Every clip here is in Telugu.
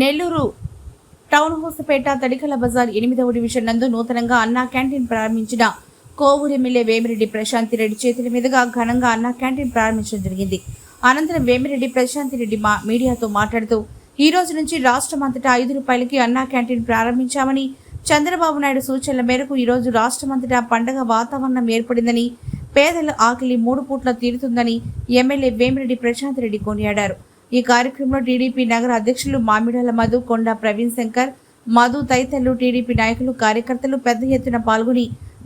నెల్లూరు టౌన్ హౌస్పేట తడికల బజార్ ఎనిమిదవ డివిజన్ నందు నూతనంగా అన్నా క్యాంటీన్ ప్రారంభించిన కోవూరు ఎమ్మెల్యే వేమిరెడ్డి ప్రశాంతి రెడ్డి చేతుల మీదుగా ఘనంగా అన్నా క్యాంటీన్ ప్రారంభించడం జరిగింది. అనంతరం వేమిరెడ్డి ప్రశాంతి రెడ్డి మా మీడియాతో మాట్లాడుతూ ఈ రోజు నుంచి రాష్ట్రం అంతటా ఐదు రూపాయలకి అన్నా క్యాంటీన్ ప్రారంభించామని చంద్రబాబు నాయుడు సూచనల మేరకు ఈ రోజు రాష్ట్రమంతటా పండగ వాతావరణం ఏర్పడిందని పేదల ఆకలి మూడు పూట్ల తీరుతుందని ఎమ్మెల్యే వేమిరెడ్డి ప్రశాంత్ రెడ్డి కొనియాడారు. ఈ కార్యక్రమంలో టీడీపీ నగర అధ్యక్షులు మామిడాల మధు కొండ ప్రవీణ్ శంకర్ మధు తదితరులు టీడీపీ నాయకులు కార్యకర్తలు పెద్ద ఎత్తున పాల్గొని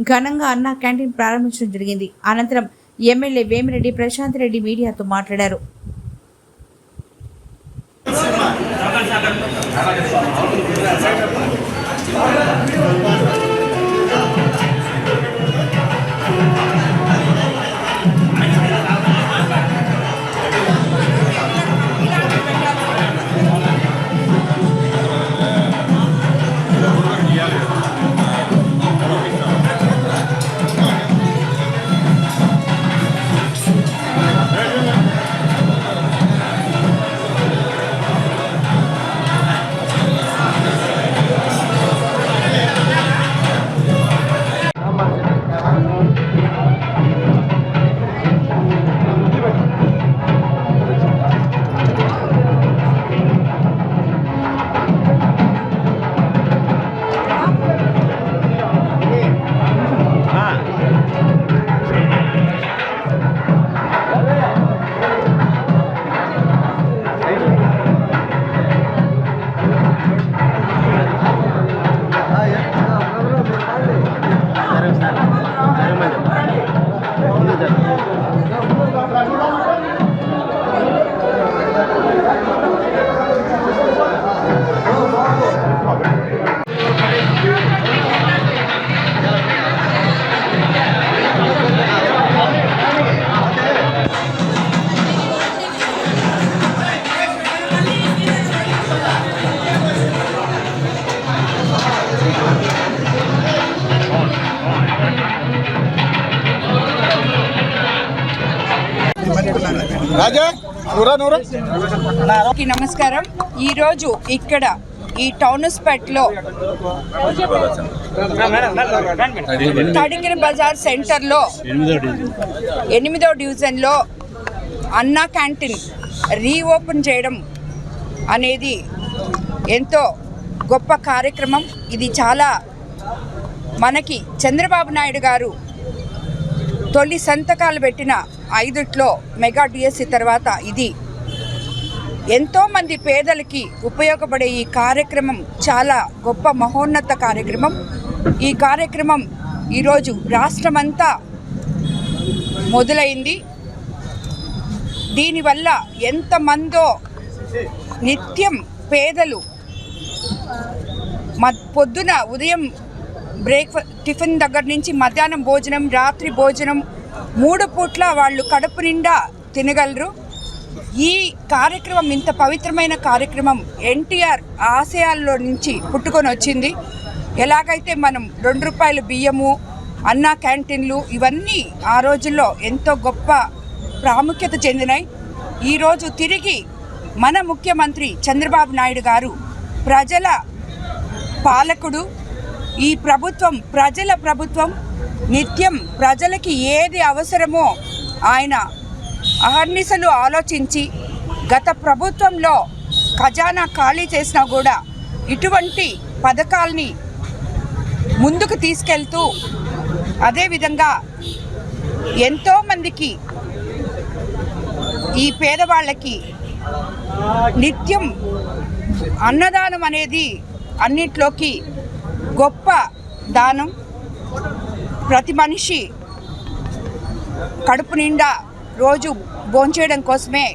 ఘనంగా అన్నా క్యాంటీన్ ప్రారంభించడం జరిగింది. అనంతరం ఎమ్మెల్యే వేమిరెడ్డి ప్రశాంత్ రెడ్డి మీడియాతో మాట్లాడారు. నమస్కారం. ఈరోజు ఇక్కడ ఈ టౌన్స్పేట్లో తడిగిన బజార్ సెంటర్లో ఎనిమిదో డివిజన్లో అన్నా క్యాంటీన్ రీఓపెన్ చేయడం అనేది ఎంతో గొప్ప కార్యక్రమం. ఇది చాలా మనకి చంద్రబాబు నాయుడు గారు తొలి సంతకాలు పెట్టిన ఐదుట్లో మెగా డిఎస్సి తర్వాత ఇది. ఎంతోమంది పేదలకి ఉపయోగపడే ఈ కార్యక్రమం చాలా గొప్ప మహోన్నత కార్యక్రమం. ఈ కార్యక్రమం ఈరోజు రాష్ట్రమంతా మొదలైంది. దీనివల్ల ఎంతమందో నిత్యం పేదలు మ పొద్దున ఉదయం బ్రేక్ టిఫిన్ దగ్గర నుంచి మధ్యాహ్నం భోజనం రాత్రి భోజనం మూడు పూట్ల వాళ్ళు కడుపు నిండా తినగలరు. ఈ కార్యక్రమం ఇంత పవిత్రమైన కార్యక్రమం ఎన్టీఆర్ ఆశయాల్లో నుంచి పుట్టుకొని వచ్చింది. ఎలాగైతే మనం రెండు రూపాయల బియ్యము అన్నా క్యాంటీన్లు ఇవన్నీ ఆ రోజుల్లో ఎంతో గొప్ప ప్రాముఖ్యత చెందినాయి. ఈరోజు తిరిగి మన ముఖ్యమంత్రి చంద్రబాబు నాయుడు గారు ప్రజల పాలకుడు ఈ ప్రభుత్వం ప్రజల ప్రభుత్వం నిత్యం ప్రజలకి ఏది అవసరమో ఆయన అహర్నిశలు ఆలోచించి గత ప్రభుత్వంలో ఖజానా ఖాళీ చేసినా కూడా ఇటువంటి పథకాల్ని ముందుకు తీసుకెళ్తూ అదేవిధంగా ఎంతోమందికి ఈ పేదవాళ్ళకి నిత్యం అన్నదానం అనేది అన్నిట్లోకి గొప్ప దానం. ప్రతి మనిషి కడుపు నిండా రోజు భోంచేయడం కోసమే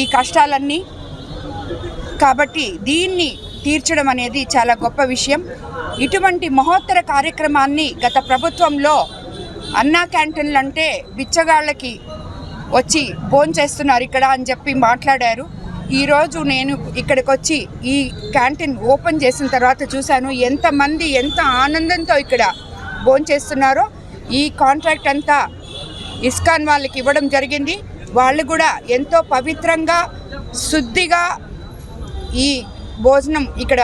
ఈ కష్టాలన్నీ. కాబట్టి దీన్ని తీర్చడం అనేది చాలా గొప్ప విషయం. ఇటువంటి మహోత్తర కార్యక్రమాన్ని గత ప్రభుత్వంలో అన్నా క్యాంటీన్లు అంటే బిచ్చగాళ్ళకి వచ్చి భోంచేస్తున్నారు ఇక్కడ అని చెప్పి మాట్లాడారు. ఈరోజు నేను ఇక్కడికి వచ్చి ఈ క్యాంటీన్ ఓపెన్ చేసిన తర్వాత చూశాను ఎంతమంది ఎంత ఆనందంతో ఇక్కడ భోంచేస్తున్నారో ఈ కాంట్రాక్ట్ అంతా ఇస్కాన్ వాళ్ళకి ఇవ్వడం జరిగింది. వాళ్ళు కూడా ఎంతో పవిత్రంగా శుద్ధిగా ఈ భోజనం ఇక్కడ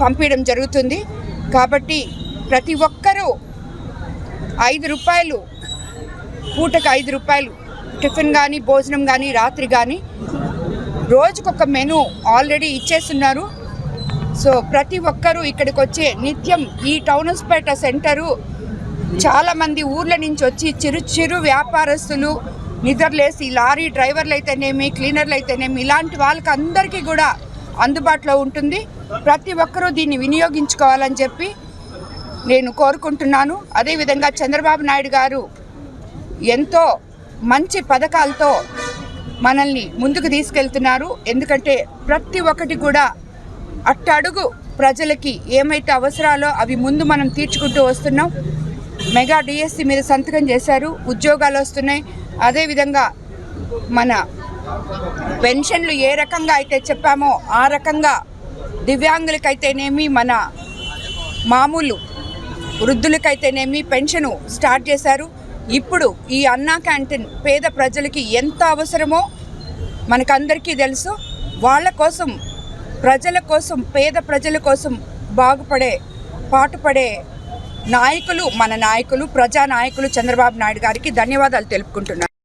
పంపించడం జరుగుతుంది. కాబట్టి ప్రతి ఒక్కరూ ఐదు రూపాయలు పూటకు ఐదు రూపాయలు టిఫిన్ కానీ భోజనం కానీ రాత్రి కానీ రోజుకొక మెను ఆల్రెడీ ఇచ్చేస్తున్నారు. సో ప్రతి ఒక్కరూ ఇక్కడికి వచ్చే నిత్యం ఈ టౌన్స్పేట సెంటరు చాలామంది ఊర్ల నుంచి వచ్చి చిరు చిరు వ్యాపారస్తులు నిద్రలేసి లారీ డ్రైవర్లు అయితేనేమి క్లీనర్లు అయితేనేమి ఇలాంటి వాళ్ళకి అందరికీ కూడా అందుబాటులో ఉంటుంది. ప్రతి ఒక్కరూ దీన్ని వినియోగించుకోవాలని చెప్పి నేను కోరుకుంటున్నాను. అదేవిధంగా చంద్రబాబు నాయుడు గారు ఎంతో మంచి పథకాలతో మనల్ని ముందుకు తీసుకెళ్తున్నారు. ఎందుకంటే ప్రతి ఒక్కటి కూడా అట్టడుగు ప్రజలకి ఏమైతే అవసరాలో అవి ముందు మనం తీర్చుకుంటూ వస్తున్నాం. మెగా డిఎస్సి మీద సంతకం చేశారు. ఉద్యోగాలు వస్తున్నాయి. అదేవిధంగా మన పెన్షన్లు ఏ రకంగా అయితే చెప్పామో ఆ రకంగా దివ్యాంగులకైతేనేమి మన మామూలు వృద్ధులకైతేనేమి పెన్షను స్టార్ట్ చేశారు. ఇప్పుడు ఈ అన్నా క్యాంటీన్ పేద ప్రజలకి ఎంత అవసరమో మనకందరికీ తెలుసు. వాళ్ళ కోసం ప్రజల కోసం పేద ప్రజల కోసం బాగుపడే పాటుపడే నాయకులు మన నాయకులు ప్రజా నాయకులు చంద్రబాబు నాయుడు గారికి ధన్యవాదాలు తెలుపుకుంటున్నాను.